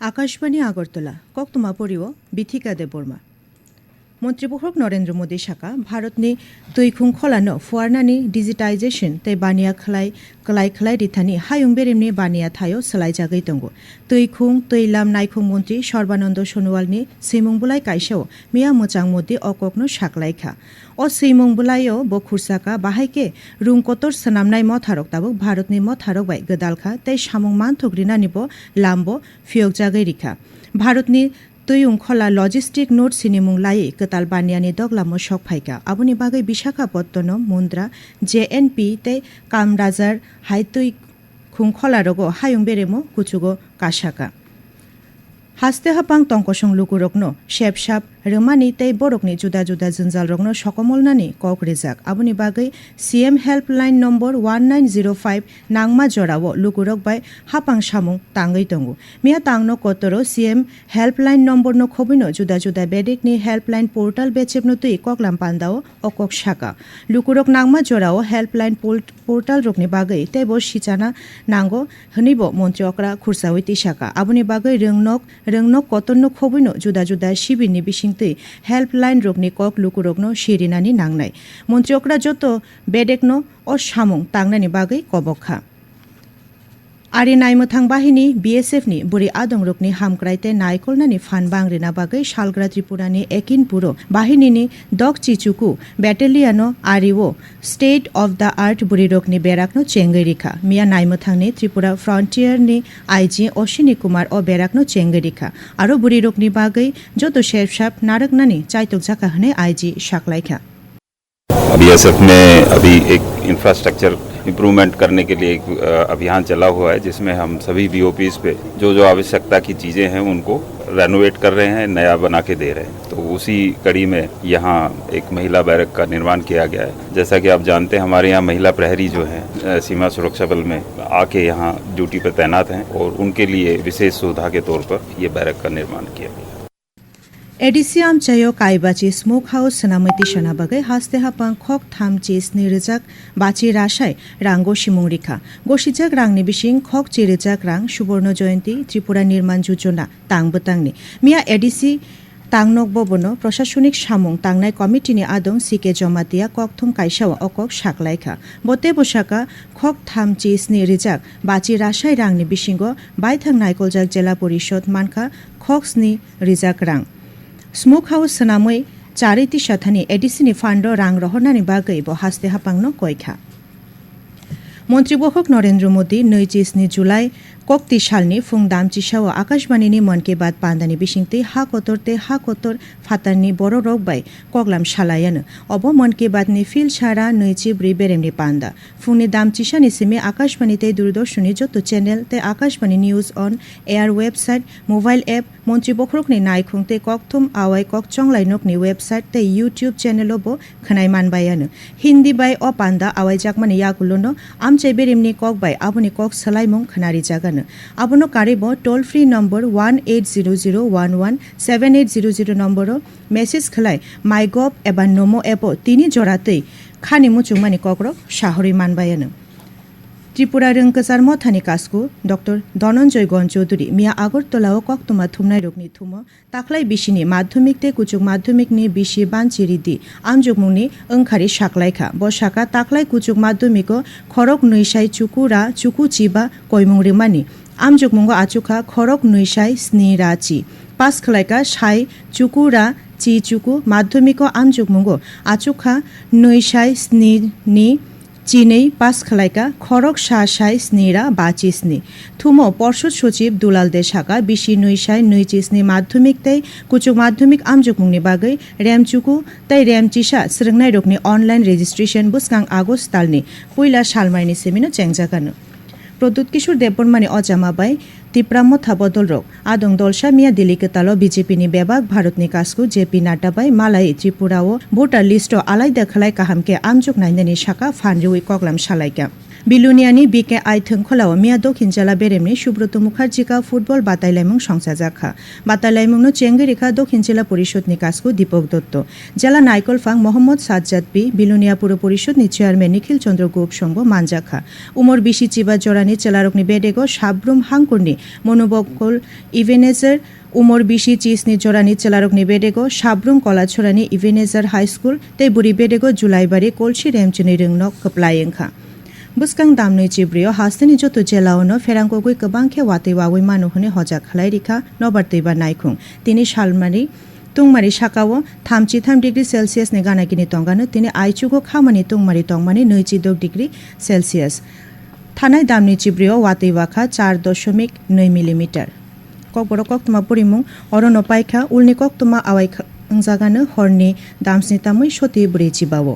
আকাশবাণী আগরতলা কক্তমা পড়িব বিথিকা দেববর্মা। মন্ত্রীপোখক নরেন্দ্র মোদী শাখা ভারতনি তৈখুং খলানো ফুয়ারনানি ডিজিটাইজেশন, তাই বানিয়া খলাই, কলাই খলাই রিথানি হায়ুং বেরেমনি বানিয়া থায়ও সেলাই জাগাই দঙ্গ তৈখুং তৈলাম নাইখুং মন্ত্রী সর্বানন্দ সোনোয়ালনি সৈমংবুলাই কাইসাও মিয়া মোচাং মোদী অকগ্ন সাকলাইখা ও সৈমংবুলাইও বখুরসাকা বাহাইকে রুংকতর সনামনাই মথারক তাবুক ভারতনি মথারক বাই গদালখা তাই সামং মান থগ্রিনা নিব, লাম্ব ফিয়ক জাগাই রিখা। ভারতনি তৈয়ং খলা লজিস্টিক নোট সিনেমুং লাই কতাল বানিয়ানি দগলামো মশক ফাইকা। আবুনি বাগে Visakhapatnam, Mundra, J N P তে কামরাজার হাইতৈ খুংখলা রগো হায়ং বেরেমো কুচুগো কাশাকা। হাস্তে হাপাং টংকসং লুকুরকনো, শেপসাপ রমানি তৈ বরকনি জুদা জুদা জঞ্জাল রগনো সকমলনানি কক রেজাক আবুনি বাগৈ CM helpline number one nine zero five নাংমা জরাও লুকুরক বাই হাপাং সামুং তাঙ্গৈ দঙ্গু মিয়া তাংনো কতরো সিএম হেল্পলাইন নম্বর নো খবিনো জুদা জুদা বেডেকনি হেল্পলাইন পোর্টাল বেচেবনো তুই ককলাম পান্দাও অকক শাকা লুকুরক নাংমা জরাও হেল্পলাইন পোর্টাল রকনি বাগৈ তেবো সিচানা নাঙ্গো হনিব মন্ত্রী অকরা খুরসাওই শাকা আবুনি বাগৈ রংনক রংনক কতন্ন খবিনো জুদা জুদা শিবিরনি বিশিংতৈ হেল্পলাইন রকনি কক লুকুরকনো সিরিনানি নাংনাই। মন্ত্রী অকরা যত বেডেকনো ও সামুং তাংনানি বাগৈ আরে आरि नायमोथां बाहिनी बीएसएफनि बुरि आदं रुकनि हामग्रायते नायकलनानि फान बांग्रिना बागै शालग्रा त्रिपुरानि एकिनपुर बाहिनीनि दक चिचुकु बेटेलियानो आरिवो स्टेट अफ द आर्ट बुरि रकनि बेराकनो चेंगैरिखा मिया नायमोथांनि त्रिपुरा फ्रन्टियारनि आइजि अश्विनी कुमार अ बेराकनो चेंगैरिखा आरो बुरि रकनि बागै जत शेरशाप नारकनानि चाइतक जाका हने आइजि शाकलाइखा बीएसएफ ने अभी एक इंफ्रास्ट्रक्चर इम्प्रूवमेंट करने के लिए एक अभियान चला हुआ है, जिसमें हम सभी बीओपीज पे जो जो आवश्यकता की चीज़ें हैं, उनको रेनोवेट कर रहे हैं, नया बना के दे रहे हैं। तो उसी कड़ी में यहाँ एक महिला बैरक का निर्माण किया गया है। जैसा कि आप जानते हैं, हमारे यहाँ महिला प्रहरी जो हैं सीमा सुरक्षा बल में आके यहाँ ड्यूटी पर तैनात हैं, और उनके लिए विशेष सुविधा के तौर पर ये बैरक का निर्माण किया गया এডিসিয়াম চাইও কাইবাচি স্মোক হাউস সেনামতি সেনাবাগে হাসতে হাপাং খক থাম চিস নিরেজাক বাচি রাশায় রাঙ্গো শিমুং রেখা গোসিজাক রাং নিবিসিং খক চিরেজাক রাং সুবর্ণ জয়ন্তী ত্রিপুরা নির্মাণ যোজনা তাংবতাংনি মিয়া এডিসি তাংনক ববন প্রশাসনিক সামং তাংনাই কমিটিনি আদং সিকে কক ককথং কাইসাও অকক সাকলাইখা বতে বসাকা খক থাম চিসনি রিজাক বাচি রাশাই রাংনি বিসিঙ্গ বাইথাং নাইকলজাক জেলা পরিষদ মানখা খকসনি রিজাক রাং સ્મોક હાઉસ સનામોએ ચારેતી શથની એડીસીની ફાંડો રાંગ રહોનાની બાગઈ બો હાસ્તે હાપાંગનો કોઈ ખા मन्त्रीबहक नरेन्द्र मोदी नैजिस्नि जुलाइ कक्ति सालनि फुं दामचिसाव आकाशबाणीनि मन की बात पान्दानि बिसिंतै हा कतरते हा कतर फातारनि बर' रक बाय कगलाम सालायानो अब मन की बातनि फिल सारा नैजि ब्रै बेरेमनि पान्दा फुंनि दामचिसानि सिमे आकाशबाणी तै दूरदर्शननि जत चेनेल तै आकाशबाणी निउज अन एयार वेबसाइट मोबाइल एप मन्त्रि बख्रकनि नायखुं तै ककथुम 제베림니 꺽바이 아버니 꺽 살라이몽 카나리 자가는 아버노 까리보 toll free number one eight zero zero one one seven eight zero zero নম্বরও message খেলায় মাইগভ এবার নোমো অ্যাপও তিনি জড়াতেই। খানি মুচুমানি ককরক সাহরি মানবায়ানো ত্রিপুরা রোংকচার মথানি কাসকু, ডক্টর ধনঞ্জয় গণ চৌধুরী, মিয়া আগরতলাও কক্তমা থুমনাই রোগনি থুমো, তাকলাই বিশিনি, মাধ্যমিক তে কুচুক মাধ্যমিকনি বিশি বানচিরিদি আমজুকমুংনি ওंखारि সাকলাইখা ব সাকা তাকলাই কুচুক মাধ্যমিক খরক নৈসাই চুকুরা, চুকু চিবা কয়মুং রিমানি আমজুকমুঙ্গ আচুখা খরক নৈসাই স্নি রাচি পাস খলাইকা সাই, চুকুরা, চি চুকু, মাধ্যমিক আমজুকমুঙ্গ আচুখা নৈসাই স্নি নি চীনেই পাস খালাইকা খরক সা সাই বা চিসনি। থুমো, পর্ষদ সচিব দুলাল দে সাকা বিশি নৈশাই নৈচিসনি মাধ্যমিক তাই কুচুক মাধ্যমিক আমজুকুংনি বাগৈ র্যামচুকু তাই র্যামচিসা স্রংনাই রকনি অনলাইন রেজিস্ট্রেশন বুসকাং আগস্ট তালনি পুইলা সালমাইনি সেমিনো চেংজাগানো প্রদ্যুৎ কিশোর দেববর্মানি অজামাবাই, তিপ্রাম্য থাবদল রোগ, আদং দলসা মিয়া দিল্লিকে তালো বিজেপিনি বেবাক ভারতনি কাসকু, জেপি নাড্ডাবাই মালাই ত্রিপুরা ও ভোটার লিস্ট আলাই দেখালাই কাহামকে আমজুক নাইনানি শাখা, ফানরিউই কগলাম সালাইকা বিলুনিয়ানি বিকে আইথং খোলাও মিয়া দক্ষিণ জেলা বেরেমনি সুব্রত মুখার্জিকা ফুটবল বাতাইলাইমুং সংসাজাখা বাতাইলাইমুংনো চেঙ্গেরিখা দক্ষিণ জেলা পরিষদনি কাজকু দীপক দত্ত। জেলা নাইকল ফাং মোহাম্মদ সাজ্জাদ বি বিলুনিয়া পুর পরিষদনি চেয়ারম্যান নিখিল চন্দ্র গোপ সঙ্গ মানজাখা উমর বিশি চিবা জরানি চেলারকনি বেডেগো সাবরুম হাঙ্কুরনি মনোবকল ইভেনেজার উমর বিশি চিসনি জোরানি চেলারকনি বেডেগো সাবরুম কলাছড়ানি ইভেনেজার হাই স্কুল তে বুড়ি বেডেগো জুলাইবারি কলসি রেমচিনি রিংনো বুসকাং দামনৈ জিব্রিও hasteni জতু jelaono no ferangko কবাং খে ওয়াতে wawai মানু হুনে হজা খালাই রিখা nobartei ba naikhung. Tini shalmari তুংমারি সাকাও থামচি থাম ডিগ্রি সেলসিয়াস নে গানাকিনি তঙ্গানো তিনি আইচুগো খামানি তুংমারি তংমানি নৈচিদক ডিগ্রি সেলসিয়াস থানায় দামনি চিব্রিও ওয়াতিওয়াখা চার দশমিক নয় মিলিমিটার কক বড় কক তোমা পরিমুং অরণ পাইখা উলনি কক তোমা আওয়াই জাগানো হরনি দামসনি তামুই সতী বুড়ি চিবাও